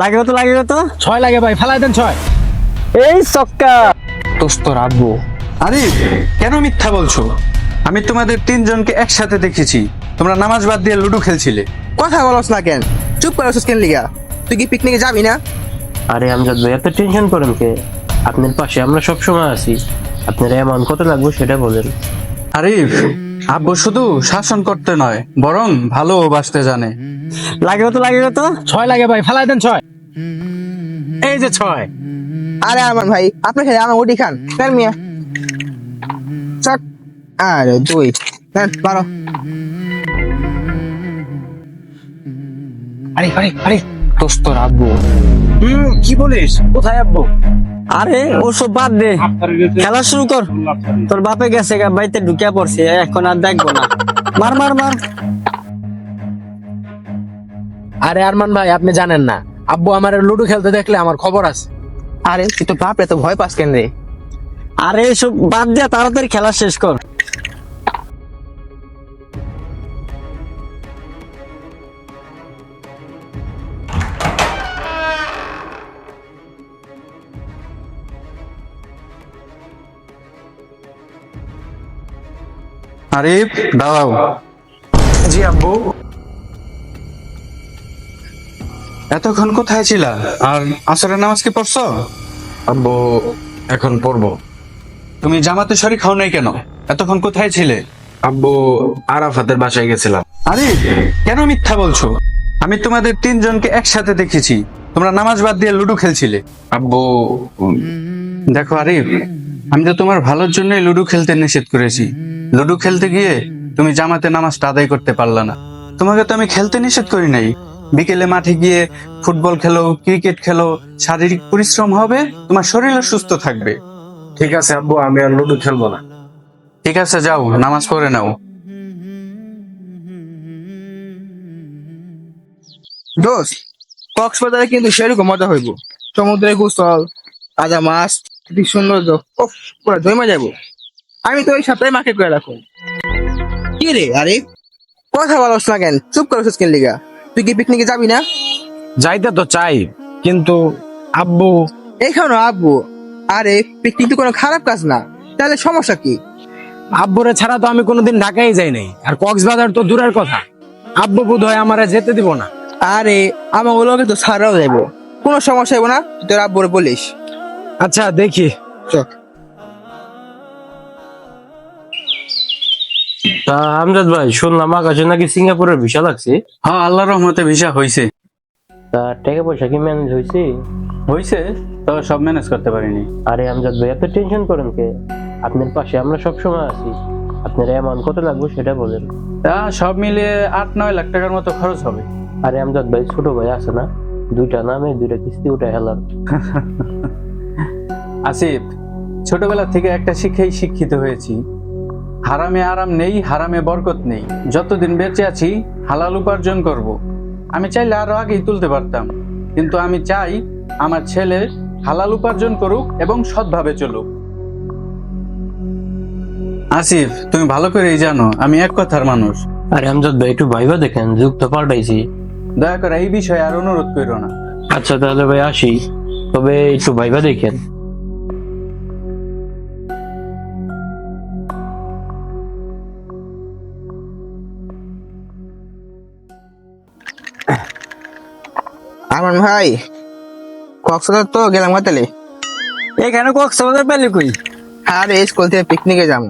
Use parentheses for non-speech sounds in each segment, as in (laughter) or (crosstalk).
লাগে তো লাগে তো ছয় লাগে ভাই ফেলাই দেন ছয়। এই সক্কা। তোস্তর আব্বু আরে কেন মিথ্যা বলছো? আমি তোমাদের তিনজনকে একসাথে দেখেছি। তোমরা নামাজ বাদ দিয়ে লুডো খেলছিলে। কথা বলস না কেন? চুপ করে আছিস কেন লিগা? তুই কি পিকনিকে যাবি না? আরে আমজাদ ভাই এত টেনশন করেন কে? আপনার পাশে আমরা সব সময় আছি। আপনার অ্যামাউন্ট কত লাগবে সেটা বলেন। আরিফ আব্বু শুধু শাসন করতে নয় বরং ভালোবাসতে জানে। লাগে তো লাগে তো। ছয় লাগে ভাই ফেলাই দেন ছয়। এই যে ছয়। আরে আরমান ভাই আপনি খেলে আমার ওটি খান। ফেল মিয়া। চট। আরে দুই। হ্যাঁ বারো। আরে আরে আরে। তোস্তর আব্বু। হুম কি বলিস? কোথায় আব্বু? আরে ওসব বাদ দে। খেলা শুরু কর। তোর বাপে গেছে বাড়িতে ঢুকিয়া পড়ছে এখন আর দেখব না। মার মার মার। আরে আরমান ভাই আপনি জানেন না। আব্বু আমার লুডো খেলতে দেখলে আমার খবর আছে। আরে তুই তো বাপ রে তো ভয় পাস কেন রে? আরে এসব বাদ দিয়া তাড়াতাড়ি খেলা শেষ কর। আরিফ দাঁড়াও। জি আব্বু। এতক্ষণ কোথায় ছিলা? আর আসরের নামাজ কি পড়ছো? আব্বু এখন পড়ব। তুমি জামাতে শরীর খাও নাই কেন? এতক্ষণ কোথায় ছিলে? আব্বু আরাফাতের বাসায় গেছিলাম। আরে কেন মিথ্যা বলছো? আমি তোমাদের তিনজনকে একসাথে দেখেছি। তোমরা নামাজ বাদ দিয়ে লুডো খেলছিলে। আব্বু দেখো আরিফ আমি তো তোমার ভালোর জন্যই লুডো খেলতে নিষেধ করেছি। লুডো খেলতে গিয়ে তুমি জামাতে নামাজটা আদায় করতে পারলা না। তোমাকে তো আমি খেলতে নিষেধ করি নাই। বিকেলে মাঠে গিয়ে ফুটবল খেলো ক্রিকেট খেলো শারীরিক পরিশ্রম হবে তোমার শরীরও সুস্থ থাকবে। ঠিক আছে আব্বু আমি আর লুডো খেলব না। ঠিক আছে যাও নামাজ পড়ে নাও। দোস্ত কক্সবাজারে কিন্তু সেরকম মজা হইব। সমুদ্রে গোসল তাজা মাছ কি সুন্দর পুরো জমা যাব। আমি তো ওই সপ্তাহে মাকে করে রাখো। কি রে? আরে কথা বলস না কেন? চুপ করে কেন লিগা। তুই কি পিকনিকে যাবি না? যাইতে তো চাই কিন্তু আব্বু এখানে আব্বু? আরে পিকনিক তো কোনো খারাপ কাজ না। তাহলে সমস্যা কি? আব্বুরে ছাড়া তো আমি কোনোদিন ঢাকায় যাই নাই। আর কক্সবাজার তো দূরের কথা। আব্বু বোধ হয় আমারে যেতে দিব না। আরে আমার ওগুলোকে তো ছাড়াও যাব কোনো সমস্যা হইব না তুই তোর আব্বুরে বলিস। আচ্ছা দেখি। তা আমজাদ ভাই শুনলাম আকাশে নাকি সিঙ্গাপুরের ভিসা লাগছে। হ্যাঁ আল্লাহর রহমতে ভিসা হয়েছে তা টাকা পয়সা কি ম্যানেজ হয়েছে হয়েছে তবে সব ম্যানেজ করতে পারিনি। আরে আমজাদ ভাই এত টেনশন করেন কে? আপনার পাশে আমরা সব সময় আছি। আপনার অ্যামাউন্ট কত লাগবে সেটা বলেন। তা সব মিলিয়ে আট নয় লাখ টাকার মতো খরচ হবে। আরে আমজাদ ভাই ছোট ভাই আছে না? দুইটা নামে দুইটা কিস্তি উঠে হেলার (laughs) আসিফ ছোটবেলা থেকে একটা শিক্ষাই শিক্ষিত হয়েছি। হারামে আরাম নেই হারামে বরকত নেই। যতদিন বেঁচে আছি হালাল উপার্জন করব। আমি চাইলে আরও আগেই তুলতে পারতাম। কিন্তু আমি চাই আমার ছেলে হালাল উপার্জন করুক এবং সৎভাবে চলুক। আসিফ তুমি ভালো করেই জানো আমি এক কথার মানুষ। আরে আমজাদ ভাই একটু ভাইবা দেখেন যুগ তো পাল্টাইছি। দয়া করে এই বিষয়ে আর অনুরোধ করো না। আচ্ছা তাহলে ভাই আসি। তবে একটু ভাইবা দেখেন। আমার ভাই কক্সবাজার তো গেলাম তাহলে। এখানে কক্সবাজার পেলি কই? আর স্কুল থেকে পিকনিকে যাব।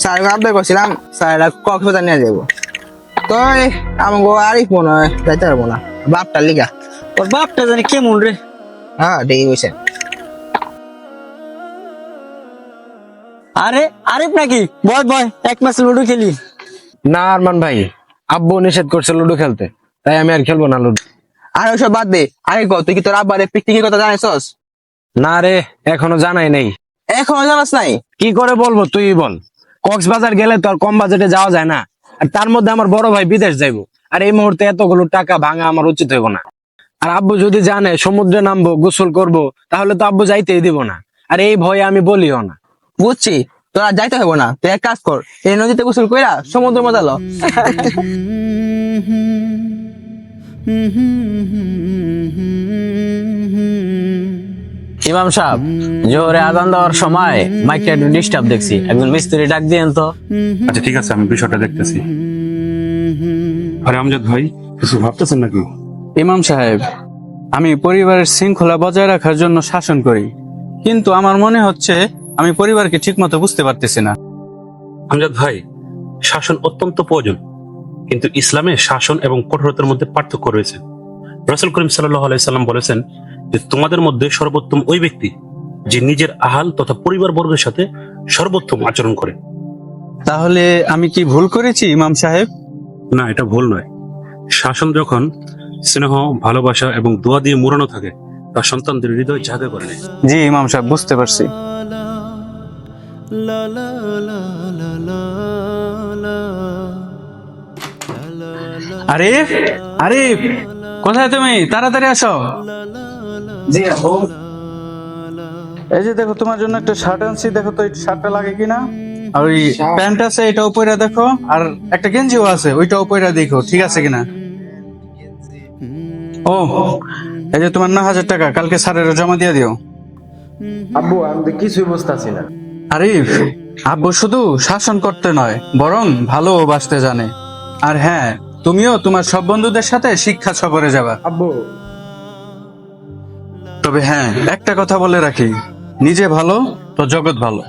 স্যারকে আবদার করছিলাম? স্যাররা কক্সবাজার নিয়ে যাব। তো এই আমাকে আরিফ মনে হয় যাইতে পারব না। বাপটার লিগা। তোর বাপটা জানি কেমন রে? হ্যাঁ দেখি বসে আরে আরিফ নাকি? বয় বয় এক ম্যাচ লুডো খেলি। না আরমান ভাই আব্বু নিষেধ করছে লুডো খেলতে। তাই আমি আর খেলব না লুডো। আর ওইসব বাদ দে। আরে গো তুই কি তোর আব্বারে পিকনিকের কথা জানিস না রে এখনও জানাই নাই। এখনও জানাস নাই? কি করে বলব তুই বল। কক্সবাজার গেলে তো আর কম বাজেটে যাওয়া যায় না। আর তার মধ্যে আমার বড় ভাই বিদেশ যাইবো। আর এই মুহূর্তে এতগুলো টাকা ভাঙা আমার উচিত হইব না। আর আব্বু যদি জানে সমুদ্রে নামবো গোসল করব তাহলে তো আব্বু যাইতেই দিব না। আর এই ভয়ে আমি বলিও না। বুঝছি তোরা যাইতে হবে না। তুই এক কাজ কর এই নদীতে গোসল কইরা সমুদ্র মজা লো। (laughs) (laughs) ইমাম সাহেব জোহরে আদান দেওয়ার সময় মাইকটা একটু ডিস্টার্ব দেখছি। একজন মিস্ত্রি ডাক দিয়েন তো। আচ্ছা ঠিক আছে আমি বিষয়টা দেখতেছি। আরে আমজাদ ভাই কিছু ভাবতেছেন নাকি? ইমাম সাহেব আমি পরিবারের শৃঙ্খলা বজায় রাখার জন্য শাসন করি। কিন্তু আমার মনে হচ্ছে আমি পরিবারকে ঠিকমতো বুঝতে পারতেছি না। আমজাদ ভাই শাসন অত্যন্ত প্রয়োজন। কিন্তু ইসলামে শাসন এবং কঠোরতার মধ্যে পার্থক্য রয়েছে। রাসুল করিম সাল্লাহ আলাইসাল্লাম বলেছেন যে তোমাদের মধ্যে সর্বোত্তম ওই ব্যক্তি যে নিজের আহাল তথা পরিবার বর্গের সাথে সর্বোত্তম আচরণ করে। তাহলে আমি কি ভুল করেছি ইমাম সাহেব? না এটা ভুল নয়। শাসন যখন স্নেহ ভালোবাসা এবং দোয়া দিয়ে মুড়ানো থাকে তা সন্তানদের হৃদয় জাগে করে নেয় জি ইমাম সাহেব বুঝতে পারছি। আরিফ? আরিফ কোথায় তুমি? তাড়াতাড়ি আসো। এই যে দেখো তোমার জন্য একটা শার্ট আনছি। দেখো তো এই শার্টটা লাগে কিনা? আর ওই প্যান্ট আছে এটাও পয়রা দেখো। আর একটা গেঞ্জিও আছে ওইটাও পয়রা দেখো ঠিক আছে কিনা? ও এই যে তোমার ন হাজার টাকা কালকে স্যারের জমা দিয়ে দিও। আব্বু আমি তো কিছুই বুঝতেছি না। আরিফ আব্বু শুধু শাসন করতে নয় বরং ভালোবাসতে জানে। আর হ্যাঁ তুমিও তোমার সব বন্ধুদের সাথে শিক্ষা সফরে যাবা। আব্বু। তবে হ্যাঁ একটা কথা বলে রাখি। নিজে ভালো তো জগৎ ভালো।